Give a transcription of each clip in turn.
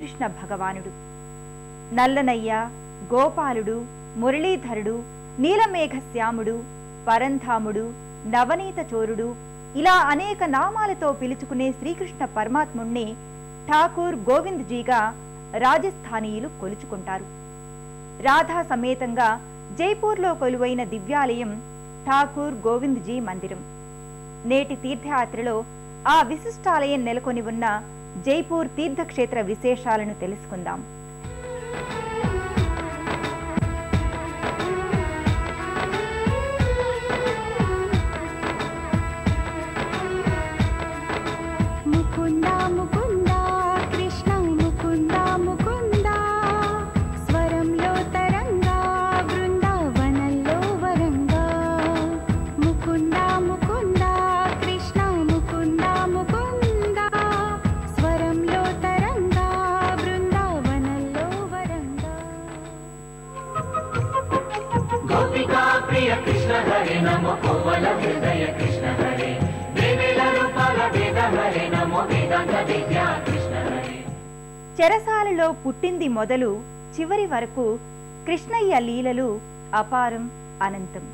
కృష్ణ భగవానుడు. నల్లనయ్య గోపాలుడు మురళీధరుడు నీలమేఘశ్యాముడు పరంధాముడు నవనీత చోరుడు ఇలా అనేక నామాలతో పిలుచుకునే శ్రీకృష్ణ పరమాత్ముణ్ణి ఠాకూర్ గోవింద్ జీగా రాజస్థానీయులు కొలుచుకుంటారు. రాధా సమేతంగా జైపూర్లో కొలువైన దివ్యాలయం ఠాకూర్ గోవింద్ జీ మందిరం. నేటి తీర్థయాత్రలో ఆ విశిష్టాలయం నెలకొని ఉన్న జైపూర్ తీర్థక్షేత్ర విశేషాలను తెలుసుకుందాం. చెరసాలలో పుట్టింది మొదలు చివరి వరకు కృష్ణయ్య లీలలు అపారం అనంతం.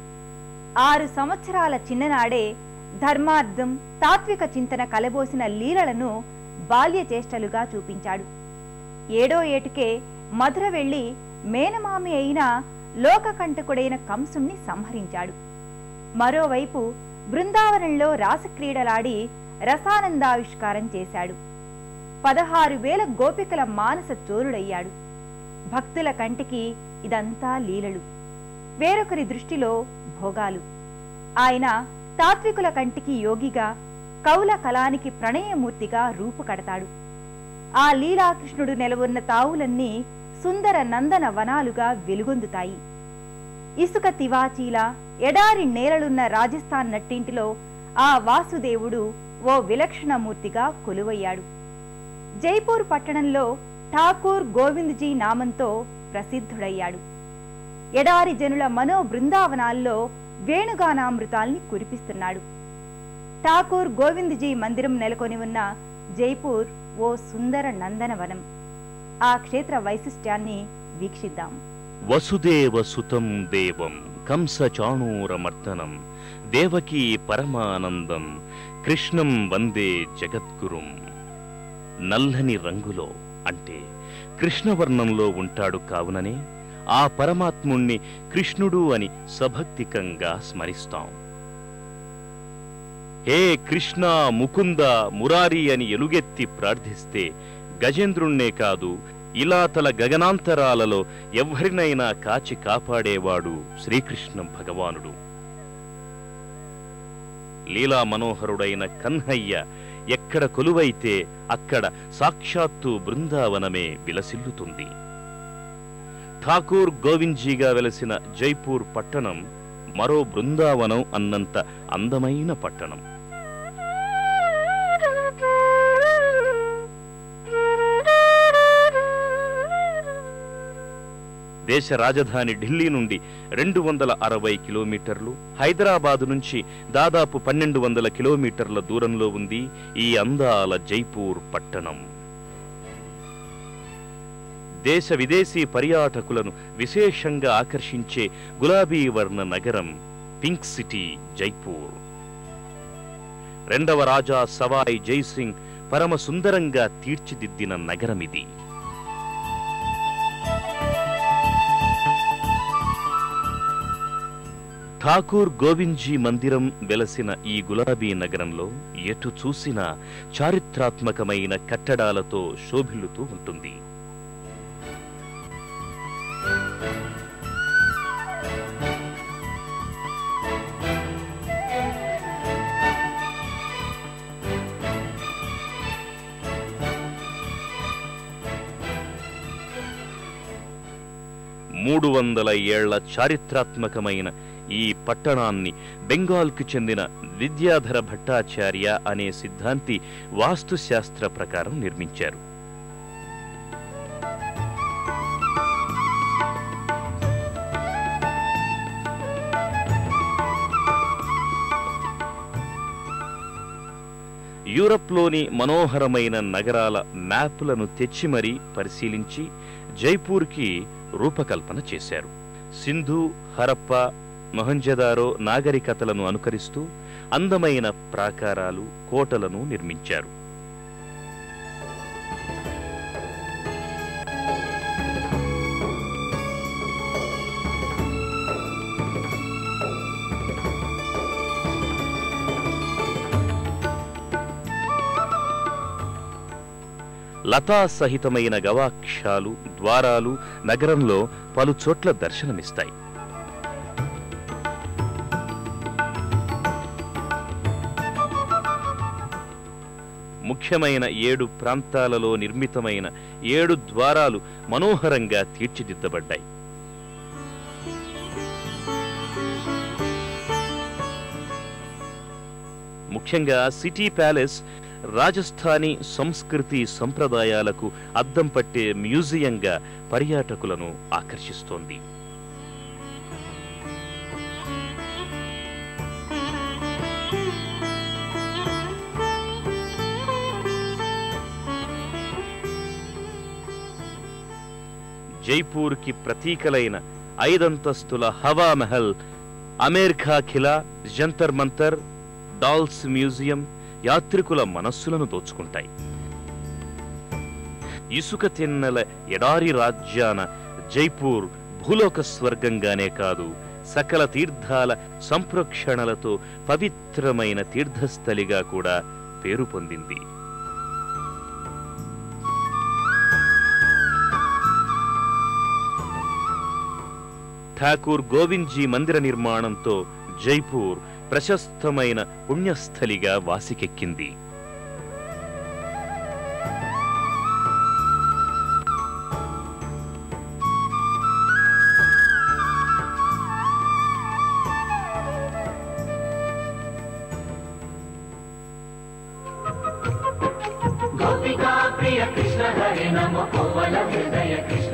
ఆరు సంవత్సరాల చిన్ననాడే ధర్మార్థం తాత్విక చింతన కలబోసిన లీలలను బాల్య చేష్టలుగా చూపించాడు. ఏడో ఏటుకే మధుర వెళ్ళి మేనమామి అయిన లోకకంటకుడైన కంసుణ్ణి సంహరించాడు. మరోవైపు బృందావనంలో రాసక్రీడలాడి రసానందావిష్కారం చేశాడు. పదహారు వేల గోపికల మానస చోరుడయ్యాడు. భక్తుల కంటికి ఇదంతా లీలలు. వేరొకరి దృష్టిలో భోగాలు. ఆయన తాత్వికుల కంటికి యోగిగా కౌల కళానికి ప్రణయమూర్తిగా రూపుకడతాడు. ఆ లీలాకృష్ణుడు నెలవున్న తావులన్నీ సుందర నందన వనాలుగా వెలుగొందుతాయి. ఇసుక తివాచీల ఎడారి నేలలున్న రాజస్థాన్ నట్టింటిలో ఆ వాసుదేవుడు ఓ విలక్షణమూర్తిగా కొలువయ్యాడు. జైపూర్ పట్టణంలో ఠాకూర్ గోవింద్జీ నామంతో ప్రసిద్ధుడయ్యాడు. ఎడారి జనుల మనో బృందావనాల్లో వేణుగానామృతాల్ని కురిపిస్తున్నాడు. ఠాకూర్ గోవింద్జీ మందిరం నెలకొని ఉన్న జైపూర్ ఓ సుందర నందనవనం. ఆ క్షేత్ర వైశిష్ట్యాన్ని వీక్షిద్దాం. వసుదేవ సుతం దేవం కంసచాణూరమర్దనం దేవకీ పరమానందం కృష్ణం వందే జగద్గురుం. నల్లని రంగులో అంటే కృష్ణవర్ణంలో ఉంటాడు కావుననే ఆ పరమాత్ముణ్ణి కృష్ణుడు అని సభక్తికంగా స్మరిస్తాం. హే కృష్ణ ముకుంద మురారి అని ఎలుగెత్తి ప్రార్థిస్తే గజేంద్రుణ్ణే కాదు ఇలా తల గగనాంతరాలలో ఎవ్వరినైనా కాచి కాపాడేవాడు శ్రీకృష్ణ భగవానుడు. లీలా మనోహరుడైన కన్హయ్య ఎక్కడ కొలువైతే అక్కడ సాక్షాత్తు బృందావనమే విలసిల్లుతుంది. ఠాకూర్ గోవింద్జీగా వెలసిన జైపూర్ పట్టణం మరో బృందావనం అన్నంత అందమైన పట్టణం. దేశ రాజధాని ఢిల్లీ నుండి రెండు వందల అరవై కిలోమీటర్లు హైదరాబాదు నుంచి దాదాపు పన్నెండు వందల కిలోమీటర్ల దూరంలో ఉంది ఈ అందాల జైపూర్ పట్టణం. దేశ విదేశీ పర్యాటకులను విశేషంగా ఆకర్షించే గులాబీ వర్ణ నగరం పింక్ సిటీ జైపూర్. రెండవ రాజా సవాయ్ జైసింగ్ పరమ సుందరంగా తీర్చిదిద్దిన నగరమిది. ఠాకూర్ గోవింద్జీ మందిరం వెలసిన ఈ గులాబీ నగరంలో ఎటు చూసినా చారిత్రాత్మకమైన కట్టడాలతో శోభిల్లుతూ ఉంటుంది. మూడు వందల ఏళ్ళ చారిత్రాత్మకమైన ఈ పట్టణాన్ని బెంగాల్కు చెందిన విద్యాధర భట్టాచార్య అనే సిద్ధాంతి వాస్తుశాస్త్ర ప్రకారం నిర్మించారు. యూరప్లోని మనోహరమైన నగరాల మ్యాప్లను తెచ్చి మరీ పరిశీలించి జైపూర్కి రూపకల్పన చేశారు. సింధు హరప్ప మొహంజదారో నాగరికతలను అనుకరిస్తూ అందమైన ప్రాకారాలు కోటలను నిర్మించారు. లతా సహితమైన గవాక్షాలు ద్వారాలు నగరంలో పలు చోట్ల దర్శనమిస్తాయి. ముఖ్యమైన ఏడు ప్రాంతాలలో నిర్మితమైన ఏడు ద్వారాలు మనోహరంగా తీర్చిదిద్దబడ్డాయి. ముఖ్యంగా సిటీ ప్యాలెస్ రాజస్థానీ సంస్కృతి సంప్రదాయాలకు అద్దం పట్టే మ్యూజియంగా పర్యాటకులను ఆకర్షిస్తోంది. జైపూర్కి ప్రతీకలైన ఐదంతస్తుల హవా మహల్ అమేర్ ఖిలా జంతర్ మంతర్ డాల్స్ మ్యూజియం యాత్రికుల మనస్సులను దోచుకుంటాయి. ఇసుక తిన్నెల ఎడారి రాజ్యాన జైపూర్ భూలోక స్వర్గంగానే కాదు సకల తీర్థాల సంప్రోక్షణలతో పవిత్రమైన తీర్థస్థలిగా కూడా పేరు పొందింది. ఠాకూర్ గోవింద్జీ మందిర నిర్మాణంతో జైపూర్ ప్రశస్తమైన పుణ్యస్థలిగా వాసికెక్కింది. ప్రియ కృష్ణ హరి నమ కోవల హృదయ కృష్ణ.